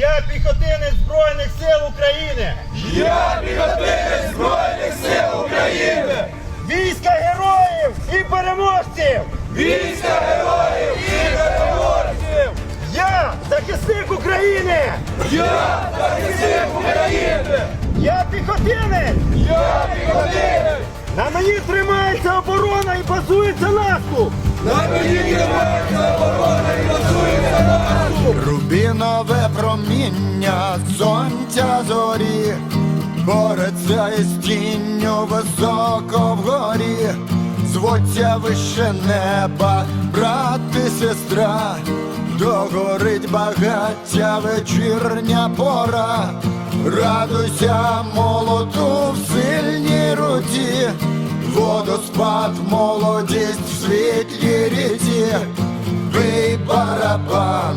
Я піхотинець Збройних сил України. Я піхотинець Збройних сил України! Війська героїв і переможців! Війська героїв і переможців! Я захисник України! Я захисник України! Я піхотинець! Я піхотинець! На мені тримається оборона і базується наступ! На мені тримається Рубінове проміння сонця зорі, бореться із тінню високо вгорі, звуться вище неба, брат і сестра, догорить багаття вечірня пора, радуйся молоту в сильній руці, водоспад, молодість в світлій ріці. Бий барабан,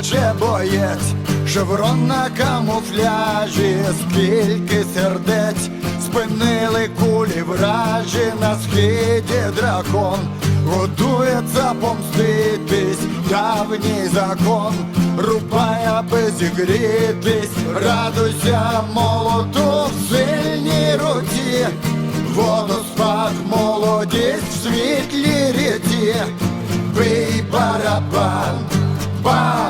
Плаче боєць, шеврон на камуфляжі, скільки сердець. Спинили кулі вражі на схиді дракон, готується помститись, давній закон, рубай, аби зігрітись, радуйся молоту в сильній руці, водоспад, молодість в світлій ріці, бий барабан. Бам,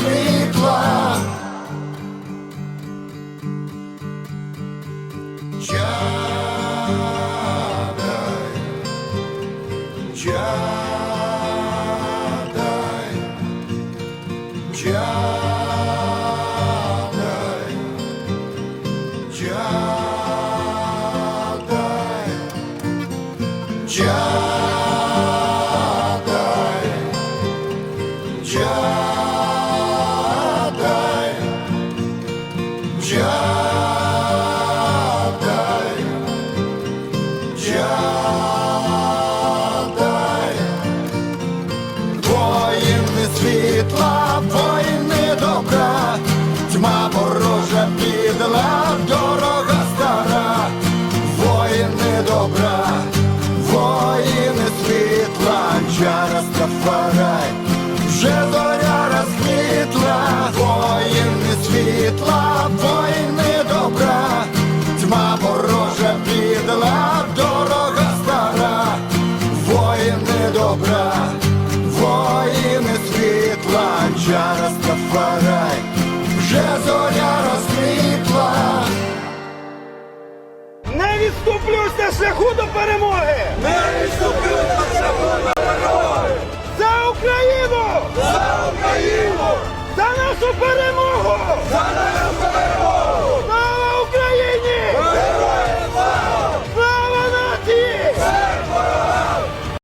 Чадай, чадай, чадай, чадай, чадай. Ворожа підла, дорога стара, воїни добра, воїни світла, чара стафарай, вже зоря розквітла, воїни світла, воїни добра, тьма ворожа підла, дорога стара, воїни добра, воїни світла, чара стафарай, вже зоря розквітла.